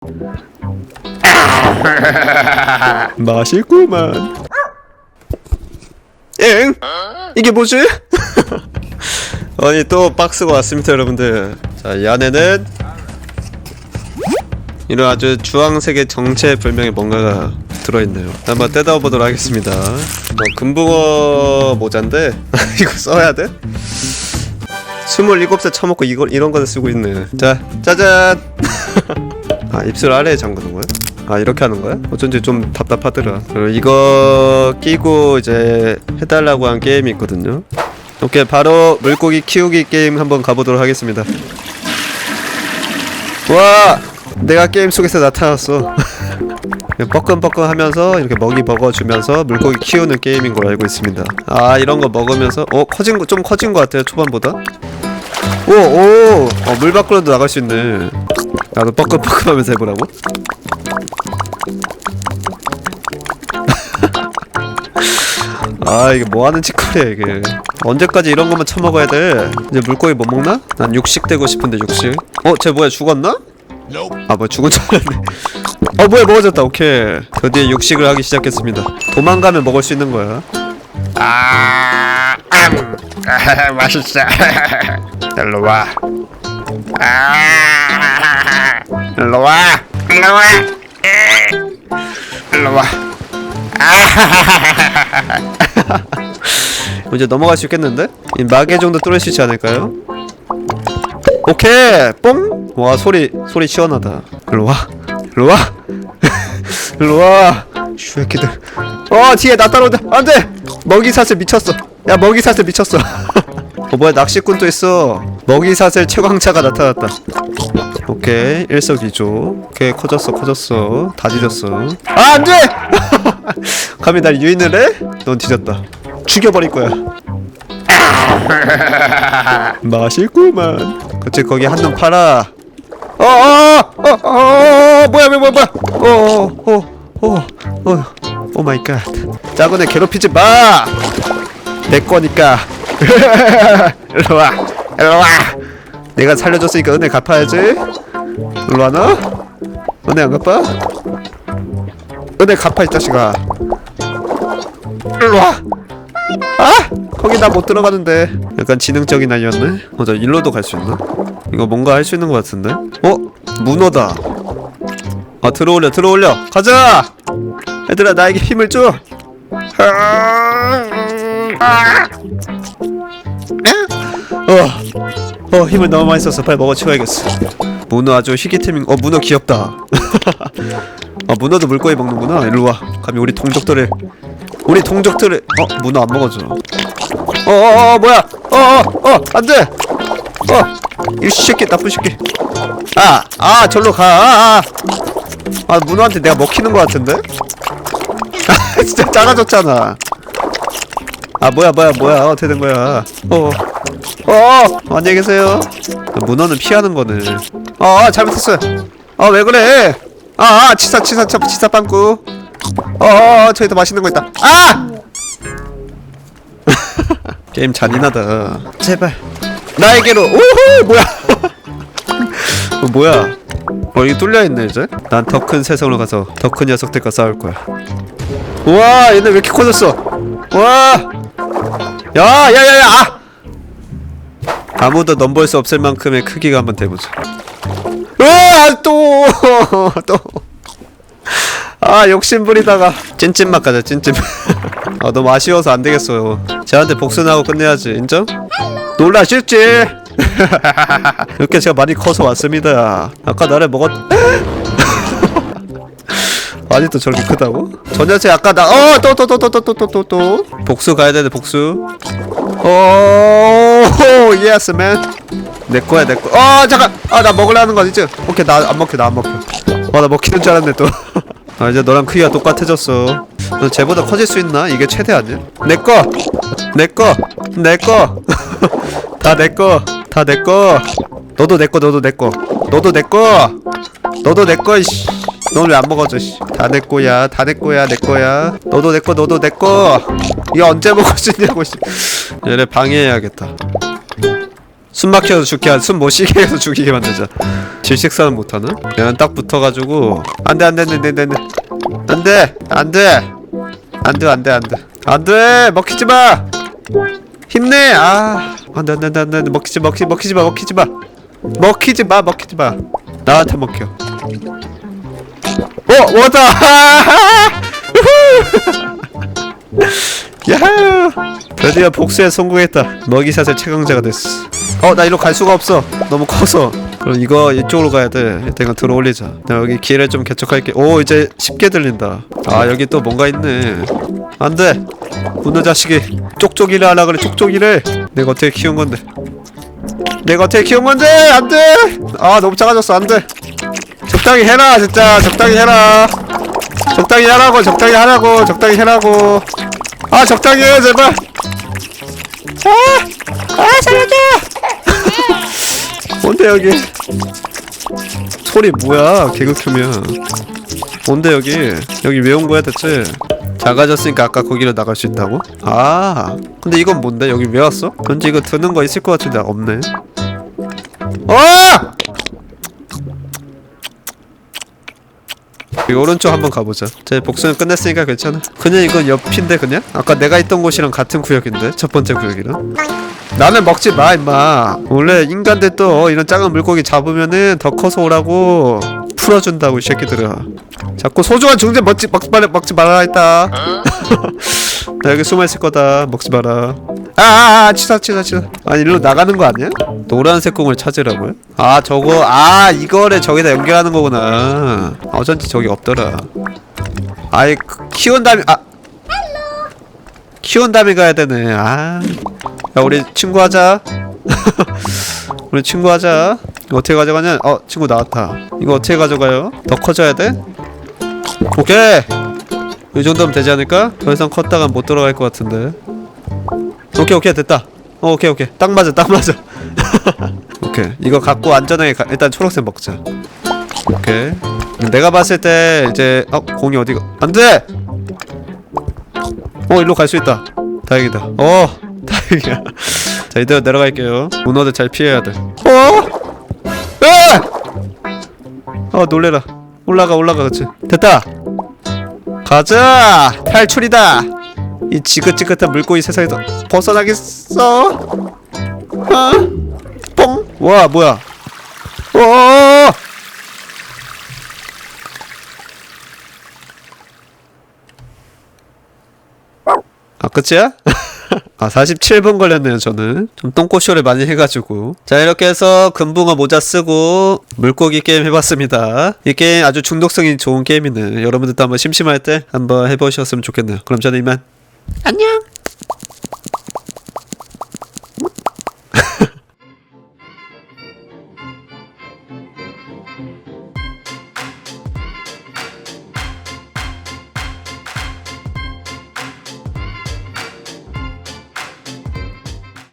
맛있구만. 엥? 이게 뭐지? 아니 또 박스가 왔습니다 여러분들 자 이 안에는 이런 아주 주황색의 정체불명의 뭔가가 들어있네요 한번 뜯어 보도록 하겠습니다 어, 금붕어 모자인데 이거 써야 돼? 27살 처먹고 이걸 이런 거를 쓰고 있네 자 짜잔 아 입술 아래에 잠그는 거야? 아 이렇게 하는 거야? 어쩐지 좀 답답하더라. 그리고 이거 끼고 이제 해달라고 한 게임이 있거든요. 오케이 바로 물고기 키우기 게임 한번 가보도록 하겠습니다. 와! 내가 게임 속에서 나타났어. 뻐끔뻐끔 하면서 이렇게 먹이 먹어주면서 물고기 키우는 게임인 걸로 알고 있습니다. 아 이런 거 먹으면서 어 커진 거 좀 커진 거 같아요 초반보다. 오오! 어, 물 밖으로도 나갈 수 있네 나도 뻐끔뻐끔 하면서 해보라고 아 이게 뭐하는 짓거리야 이게 언제까지 이런 것만 처먹어야 돼 이제 물고기 못 먹나? 난 육식 되고 싶은데 육식 어? 쟤 뭐야 죽었나? 아 뭐야 죽은 줄 알았네 어 뭐야 먹어졌다 오케이 드디어 육식을 하기 시작했습니다 도망가면 먹을 수 있는 거야 아, 음, 아, 맛있어. 일로 와. 아, 일로 와. 일로 와. 에, 일로 와. 이제 넘어갈 수 있겠는데? 이 마개 정도 뚫을 수 있지 않을까요? 오케이 뽕! 와 소리 소리 시원하다 일로 와 일로 와 일로 와 슈새끼들 어 뒤에 나 따라온다 안 돼 먹이 사슬 미쳤어 야 먹이 사슬 미쳤어 어 뭐야 낚시꾼 또 있어. 먹이사슬 최강차가 나타났다. 오케이 일석이조. 오케이 커졌어 커졌어. 다 뒤졌어. 아 안돼! 감히 날 유인을 해? 넌 뒤졌다. 죽여버릴 거야. 맛있구만. 그치 거기 한 놈 팔아. 어어어어 뭐야 뭐야 뭐야 어, 어어어어어. 오 마이 갓. 작은 애 괴롭히지 마내 거니까 일로 와 일로 와 내가 살려줬으니까 은혜 갚아야지 일로 와 너 은혜 안 갚아 은혜 갚아 이 자식아 일로 와 아! 거기 나 못 들어가는데 약간 지능적인 아이였네 어, 저 일로도 갈 수 있나? 이거 뭔가 할 수 있는 것 같은데? 어? 문어다 아 들어올려 들어올려 가자! 얘들아 나에게 힘을 줘! 어, 어 힘을 너무 많이 썼어 빨리 먹어 치워야겠어. 문어 아주 희귀템인 어 문어 귀엽다. 아 문어도 물고기 먹는구나. 일로와. 감히 우리 동족들을 우리 동족들을 어 문어 안 먹어줘. 어어어 뭐야? 어어어 안돼! 어 이 새끼 나쁜 새끼. 아아 절로 가아 아, 아. 문어한테 내가 먹히는 거 같은데? 아 진짜 작아졌잖아 아 뭐야 뭐야 뭐야. 어떻게 된 거야? 어어 어, 안녕히 계세요. 문어는 피하는 거네. 어 잘못했어요. 아왜 그래? 아, 아 치사 치사 치사, 빵꾸. 어어 저기도 맛있는 거 있다. 아! 게임 잔인하다. 제발. 나에게로. 오호 뭐야? 어, 뭐야? 어 여기 뚫려있네 이제? 난 더 큰 세상으로 가서 더 큰 녀석들과 싸울 거야. 우와 얘네 왜 이렇게 커졌어? 와 야 야 야 야 아! 아무도 넘볼 수 없을 만큼의 크기가 한번 돼보자. 으아 또 또! 아 욕심부리다가 찐찐맛 가자 찐찐 아 너무 아쉬워서 안 되겠어요. 쟤한테 복수하고 끝내야지 인정? 놀라실지? 이렇게 제가 많이 커서 왔습니다. 아까 나를 먹었 아직도 저렇게 크다고? 저 녀석 아까 나 어 또 또 또 또 또 또 또 또 복수 가야 되네 복수. 오 예스 맨내 거야 내 거. 어 잠깐. 아 나 먹으려는 거 아니지? 오케이 나 안 먹혀 나 안 먹혀. 아나 먹히는 줄 알았네 또 아 이제 너랑 크기가 똑같아졌어. 너 쟤보다 커질 수 있나? 이게 최대 아니야? 내꺼! 내꺼! 내꺼! 다 내꺼! 다 내꺼! 너도 내꺼 너도 내꺼. 너도 내꺼! 너도 내꺼 이씨 너는 왜안 먹어줘 씨. 다 내꺼야 다 내꺼야 내꺼야 너도 내꺼 너도 내꺼 이거 언제 있냐고 씨. 얘네 방해해야겠다 숨 막혀서 죽게 한, 숨 못 쉬게 해서 죽이게 만들자. 질식사는 못하나? 얘는 딱 붙어가지고 안돼 안돼 안돼 안돼 안돼 안돼 안돼 안돼 안돼 안돼 안돼 먹히지 마 힘내 아 안돼 안돼 안돼 안돼 먹히지 먹히 먹히지 마 먹히지 마 먹히지 마 먹히지 마 나한테 먹혀 어 왔다. 야호. 드디어 복수에 성공했다. 먹이샷의 최강자가 됐어. 어 나 이리로 갈 수가 없어. 너무 커서. 그럼 이거 이쪽으로 가야 돼. 내가 들어올리자. 나 여기 길을 좀 개척할게. 오 이제 쉽게 들린다. 아 여기 또 뭔가 있네. 안돼. 문어 자식이. 쪽쪽이를 하라 그래 쪽쪽이를. 내가 어떻게 키운 건데? 내가 어떻게 키운 건데? 안돼. 아 너무 작아졌어. 안돼 적당히 해라 진짜. 적당히 해라. 적당히 하라고 적당히 하라고 적당히 해라고. 아 적당히 해 제발. 아, 아 살려줘. 뭔데 여기? 소리 뭐야 개그 큐면 뭔데 여기? 여기 왜 온 거야 대체? 작아졌으니까 아까 거기로 나갈 수 있다고? 아 근데 이건 뭔데? 여기 왜 왔어? 왠지 이거 드는 거 있을 것 같은데 없네. 어! 이 오른쪽 한번 가보자. 제 복수는 끝냈으니까 괜찮아. 그냥 이건 옆인데 그냥? 아까 내가 있던 곳이랑 같은 구역인데 첫 번째 구역이랑. 나는 먹지 마 임마. 원래 인간들 또 이런 작은 물고기 잡으면은 더 커서 오라고 풀어준다고 이 새끼들아. 자꾸 소중한 중재 먹지 먹지 먹지 말라 했다. 나 여기 숨어 있을 거다. 먹지 마라. 아, 아, 아 치사 치사 치사. 아니 일로 나가는 거 아니야? 노란색 공을 찾으라고요? 아 저거 아 이거를 저기다 연결하는 거구나. 어쩐지 저기 없더라. 아이 그- 키운 다음에 아 키운 다음에 가야 되네. 아, 야 우리 친구 하자. 우리 친구 하자. 이거 어떻게 가져가냐? 어 친구 나왔다. 이거 어떻게 가져가요? 더 커져야 돼? 오케이. 이 정도면 되지 않을까? 더 이상 컸다가 못 들어갈 것 같은데. 오케이 오케이 됐다. 어, 오케이 오케이 딱 맞아 딱 맞아. 오케이 이거 갖고 안전하게 가, 일단 초록색 먹자. 오케이. 내가 봤을 때 이제 어 공이 어디가 안돼. 어 일로 갈 수 있다. 다행이다. 어 다행이야. 자 이대로 내려갈게요. 문어들 잘 피해야 돼. 어? 에! 어 놀래라. 올라가 올라가 그렇지. 됐다. 가자 탈출이다. 이 지긋지긋한 물고기 세상에서 벗어나겠어? 아, 뽕. 와 뭐야? 어. 아 끝이야? 아 47분 걸렸네요 저는 좀 똥꼬쇼를 많이 해가지고 자 이렇게 해서 금붕어 모자 쓰고 물고기 게임 해봤습니다 이 게임 아주 중독성이 좋은 게임이네 여러분들도 한번 심심할 때 한번 해보셨으면 좋겠네요 그럼 저는 이만 안녕.